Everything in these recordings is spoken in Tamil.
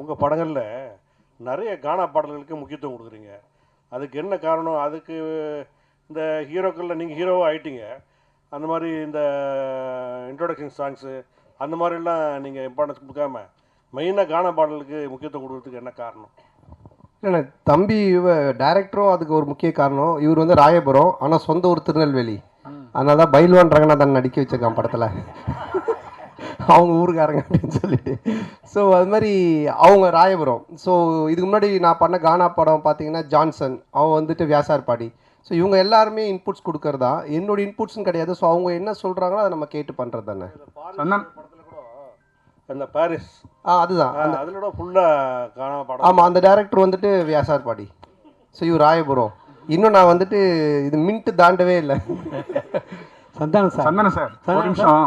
உங்கள் படங்களில் நிறைய கானா பாடல்களுக்கு முக்கியத்துவம் கொடுக்குறீங்க. அதுக்கு என்ன காரணம்? அதுக்கு இந்த ஹீரோக்களில் நீங்கள் ஹீரோவாக ஆயிட்டீங்க. அந்த மாதிரி இந்த இன்ட்ரோடக்ஷன் சாங்ஸு அந்த மாதிரிலாம் நீங்கள் இம்பார்ட்டன்ஸ் கொடுக்காம மெயினாக கானா பாடலுக்கு முக்கியத்துவம் கொடுக்கறதுக்கு என்ன காரணம்? இல்லை தம்பி இவ டேரக்டரும் அதுக்கு ஒரு முக்கிய காரணம். இவர் வந்து ராயபுரம் ஆனால் சொந்த ஊர் திருநெல்வேலி. அதனால தான் பைல்வான் ரங்கநாதன் நடிக்க வச்சிருக்கான் படத்தில். அவங்க ஊருக்காரங்க அப்படின்னு சொல்லிட்டு ஸோ அது மாதிரி அவங்க ராயபுரம். ஸோ இதுக்கு முன்னாடி நான் பண்ண கானா படம் பார்த்தீங்கன்னா ஜான்சன். அவன் வந்துட்டு வியாசார்பாடி. ஸோ இவங்க எல்லாருமே இன்புட்ஸ் கொடுக்கறதா? என்னோட இன்புட்ஸ்னு கிடையாது. ஸோ அவங்க என்ன சொல்கிறாங்களோ அதை நம்ம கேட்டு பண்ணுறது தானே. அந்த பாரிஸ். ஆ அதுதான். அதில் கூட ஃபுல்லாக கானா பாடம். ஆமாம் அந்த டேரக்டர் வந்துட்டு வியாசார்பாடி. ஸோ இவர் ராயபுரம். இன்னும் நான் வந்துட்டு இது மின்ட்டு தாண்டவே இல்லை. சந்தானம் சார். சந்தன சார். ஒரு நிமிஷம்.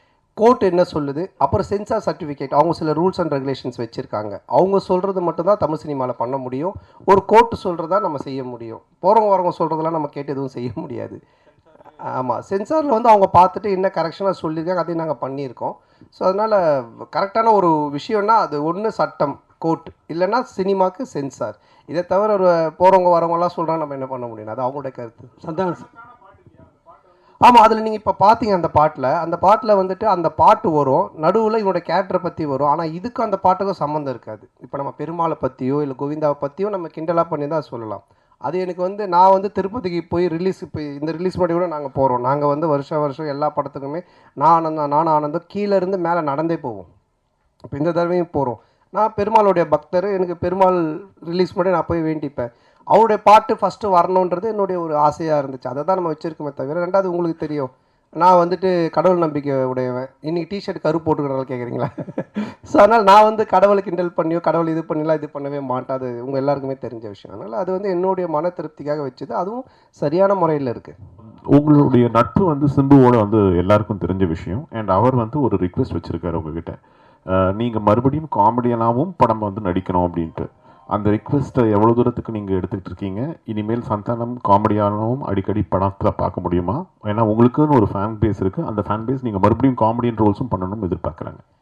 கோர்ட் என்ன சொல்லுது? அப்புறம் சென்சார் சர்டிஃபிகேட் அவங்க சில ரூல்ஸ் அண்ட் ரெகுலேஷன்ஸ் வச்சுருக்காங்க. அவங்க சொல்கிறது மட்டும்தான் தமிழ் சினிமாவில் பண்ண முடியும். ஒரு கோர்ட் சொல்கிறதா நம்ம செய்ய முடியும். போகிறவங்க வரவங்க சொல்கிறதெல்லாம் நம்ம கேட்டு எதுவும் செய்ய முடியாது. ஆமாம் சென்சாரில் வந்து அவங்க பார்த்துட்டு என்ன கரெக்ஷனாக சொல்லியிருக்காங்க அதையும் நாங்கள் பண்ணியிருக்கோம். ஸோ அதனால் கரெக்டான ஒரு விஷயம்னா அது ஒன்று சட்டம் கோர்ட். இல்லைன்னா சினிமாவுக்கு சென்சார். இதை தவிர ஒரு போகிறவங்க வரவங்கலாம் சொல்கிறாங்க நம்ம என்ன பண்ண முடியும்? அது அவங்களோட கருத்து. சந்தானம் சார். ஆமாம் அதில் நீங்கள் இப்போ பார்த்தீங்க அந்த பாட்டில். அந்த பாட்டில் வந்துட்டு அந்த பாட்டு வரும். நடுவில் இவனோட கேரக்டரை பற்றி வரும். ஆனால் இதுக்கும் அந்த பாட்டுக்கும் சம்மந்தம் இருக்காது. இப்போ நம்ம பெருமாளை பற்றியோ இல்லை கோவிந்தாவை பற்றியோ நம்ம கிண்டலாக பண்ணி தான் சொல்லலாம். அது எனக்கு வந்து நான் வந்து திருப்பதிக்கு போய் ரிலீஸ் இப்போ இந்த ரிலீஸ் பண்ணி கூட நாங்கள் போகிறோம் நாங்கள் வந்து வருஷம் வருஷம் எல்லா படத்துக்குமே நான் ஆனந்தம் நானும் ஆனந்தம் கீழே இருந்து மேலே நடந்தே போவோம். இப்போ இந்த தடவையும் போகிறோம் நான் பெருமாளுடைய பக்தர். எனக்கு பெருமாள் ரிலீஸ் பண்ணி நான் போய் வேண்டிப்பேன். அவருடைய பாட்டு ஃபஸ்ட்டு வரணுன்றது என்னுடைய ஒரு ஆசையாக இருந்துச்சு. அதை தான் நம்ம வச்சுருக்கோமே தவிர ரெண்டாவது உங்களுக்கு தெரியும். நான் வந்துட்டு கடவுள் நம்பிக்கை உடையவன். இன்றைக்கி டிஷர்ட் கரு போட்டுக்கிறனால கேட்குறீங்களா ஸோ அதனால் நான் வந்து கடவுளை கிண்டல் பண்ணியோ கடவுள் இது பண்ணலாம் இது பண்ணவே மாட்டேன். அது உங்கள் எல்லாருக்குமே தெரிஞ்ச விஷயம். அதனால் அது வந்து என்னுடைய மன திருப்திக்காக வச்சது. அதுவும் சரியான முறையில் இருக்குது உங்களுடைய நட்பு வந்து சிம்புவோட வந்து எல்லாருக்கும் தெரிஞ்ச விஷயம். அண்ட் அவர் வந்து ஒரு ரிக்வெஸ்ட் வச்சுருக்காரு உங்ககிட்ட. நீங்கள் மறுபடியும் காமெடியனாகவும் படம் வந்து நடிக்கணும் அப்படின்ட்டு. அந்த ரிக்வெஸ்ட்டை எவ்வளோ தூரத்துக்கு நீங்கள் எடுத்துக்கிட்டு இருக்கீங்க? இனிமேல் சந்தானம் காமெடியானவும் அடிக்கடி படத்தில் பார்க்க முடியுமா? ஏன்னா உங்களுக்குன்னு ஒரு ஃபேன் பேஸ் இருக்குது அந்த ஃபேன் பேஸ் நீங்கள் மறுபடியும் காமெடியன் ரோல்ஸும் பண்ணணும்னு எதிர்பார்க்குறாங்க.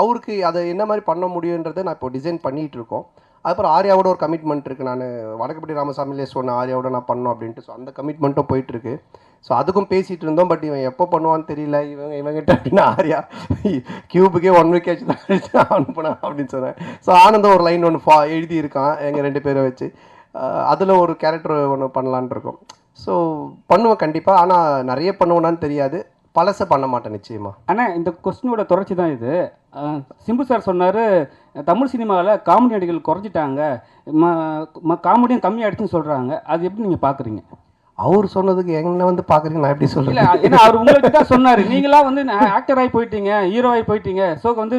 அவருக்கு அதை என்ன மாதிரி பண்ண முடியுன்றதை நான் இப்போ டிசைன் பண்ணிகிட்டு இருக்கோம் அதுக்கப்புறம் ஆர்யாவோட ஒரு கமிட்மெண்ட் இருக்குது நான் வடக்குப்பட்டி ராமசாமிலே சொன்ன ஆர்யாவோட நான் பண்ணோம் அப்படின்ட்டு. ஸோ அந்த கமிட்மெண்ட்டும் போயிட்டுருக்கு ஸோ அதுக்கும் பேசிகிட்டு இருந்தோம். பட் இவன் எப்போ பண்ணுவான்னு தெரியல. இவங்க இவங்கிட்ட அப்படின்னா ஆர்யா கியூபுக்கே ஒன் வீக் ஆச்சு. தான் அனுப்புனேன் அப்படின்னு சொன்னேன். ஸோ ஆனந்தம் ஒரு லைன் ஒன்று ஃபா எழுதியிருக்கான். எங்கள் ரெண்டு பேரை வச்சு. அதில் ஒரு கேரக்டர் ஒன்று பண்ணலான் இருக்கோம். ஸோ பண்ணுவேன் கண்டிப்பாக ஆனால் நிறைய பண்ணுவேனான்னு தெரியாது. பழசை பண்ண மாட்டேன் நிச்சயமாக ஆனால் இந்த கொஸ்டினோட தொடர்ச்சி தான் இது. சிம்பு சார் சொன்னார் தமிழ் சினிமாவில் காமெடி நடிகர்கள் குறைஞ்சிட்டாங்க. ம காமெடியும் கம்மியாயிடுச்சுன்னு சொல்கிறாங்க அது எப்படி நீங்கள் பார்க்குறீங்க அவர் சொன்னதுக்கு என்ன வந்து பார்க்குறீங்க நான் எப்படி சொல்கிறேன் ஏன்னா அவர் உங்களுக்கு தான் சொன்னார். நீங்களா வந்து ஆக்டர் ஆகி போயிட்டீங்க ஹீரோ ஆகி போயிட்டீங்க. ஸோ வந்து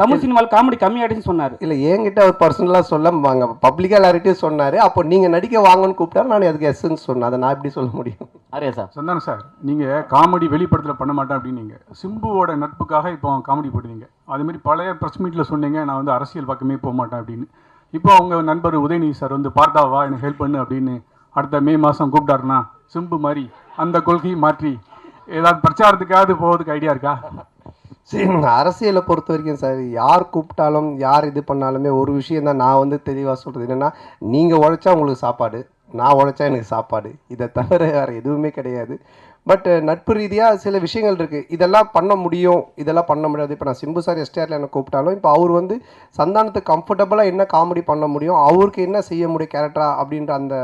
தமிழ் சினிமாவில் காமெடி கம்மியாயிடுச்சுன்னு சொன்னார். இல்லை என்கிட்ட அவர் பர்சனலாக சொல்ல வாங்க பப்ளிக்காக எல்லார்கிட்டையும் சொன்னார். அப்போ நீங்கள் நடிக்க வாங்கன்னு கூப்பிட்டாரு. நான் அதுக்கு எஸ்ன்னு சொன்னேன். அதை நான் எப்படி சொல்ல முடியும்? ஆரியா சார். சந்தானம் சார். நீங்கள் காமெடி வெளிப்படத்தில் பண்ண மாட்டேன் அப்படின்னீங்க. சிம்புவோட நட்புக்காக இப்போ காமெடி போடுவீங்க அதேமாதிரி பழைய ப்ரெஸ் மீட்டில் சொன்னீங்க நான் வந்து அரசியல் பக்கமே போக மாட்டேன் அப்படின்னு. இப்போ அவங்க நண்பர் உதயநிதி சார் வந்து பார்த்தாவா எனக்கு ஹெல்ப் பண்ணு அப்படின்னு அடுத்த மே மாதம் கூப்பிட்டாருன்னா சிம்பு மாதிரி அந்த கொள்கையை மாற்றி ஏதாவது பிரச்சாரத்துக்காவது போகிறதுக்கு ஐடியா இருக்கா? அரசியலை பொறுத்த வரைக்கும் சார் யார் கூப்பிட்டாலும் யார் இது பண்ணாலுமே ஒரு விஷயம் தான் நான் வந்து தெளிவாக சொல்கிறது என்னென்னா நீங்கள் உழைச்சா உங்களுக்கு சாப்பாடு நான் உழைச்சா எனக்கு சாப்பாடு. இதை தவிர வேறு எதுவுமே கிடையாது. பட் uh, நட்பு ரீதியாக சில விஷயங்கள் இருக்குது இதெல்லாம் பண்ண முடியும். இதெல்லாம் பண்ண முடியாது. இப்போ நான் சிம்பு சார் எஸ்டிஆரில் என்ன கூப்பிட்டாலும் இப்போ அவர் வந்து சந்தானத்துக்கு கம்ஃபர்டபுளாக என்ன காமெடி பண்ண முடியும் அவருக்கு என்ன செய்ய முடியும் கேரக்டரா அப்படின்ற அந்த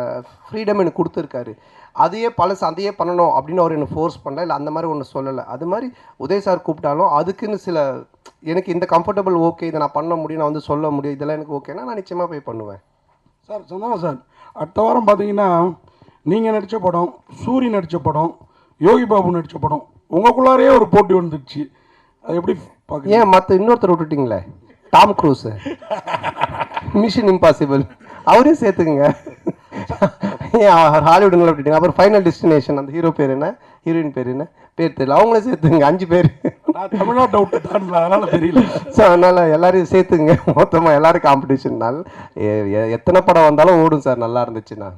ஃப்ரீடம் எனக்கு கொடுத்துருக்காரு. அதையே பழசு அதையே பண்ணணும் அப்படின்னு அவர் என்னை ஃபோர்ஸ் பண்ணல. இல்லை அந்த மாதிரி ஒன்று சொல்லலை. அது மாதிரி உதய் சார் கூப்பிட்டாலும் அதுக்குன்னு சில எனக்கு இந்த கம்ஃபர்டபுள் ஓகே இதை நான் பண்ண முடியும் நான் வந்து சொல்ல முடியும் இதெல்லாம் எனக்கு ஓகேனா நான் நிச்சயமாக போய் பண்ணுவேன். சார் சொன்னாங்க சார் அடுத்த வாரம் பார்த்தீங்கன்னா நீங்கள் நடித்த படம் சூரி நடித்த படம் யோகி பாபு நடித்த படம். உங்களுக்குள்ளாரே ஒரு போட்டி வந்துடுச்சு அது எப்படி பார்க்குறீங்க ஏன் மற்ற இன்னொருத்தர் விட்டுட்டீங்களே? Tom Cruise. மிஷன் இம்பாசிபிள் அவரையும் சேர்த்துக்குங்க. ஏன் ஹாலிவுட்ல விட்டுட்டீங்க? அப்புறம் ஃபைனல் டெஸ்டினேஷன் அந்த ஹீரோ பேர் என்ன? ஹீரோயின் பேர் என்ன? பேர் தெரியல. அவங்களே சேர்த்துங்க அஞ்சு பேர். நான் தமிழ்நாட்டை விட்டு தான் அதனால் தெரியல. ஸோ அதனால் எல்லாரையும் சேர்த்துங்க மொத்தமாக எல்லாரும் காம்படிஷன்னால் எத்தனை படம் வந்தாலும் ஓடும் சார் நல்லா இருந்துச்சுன்னா.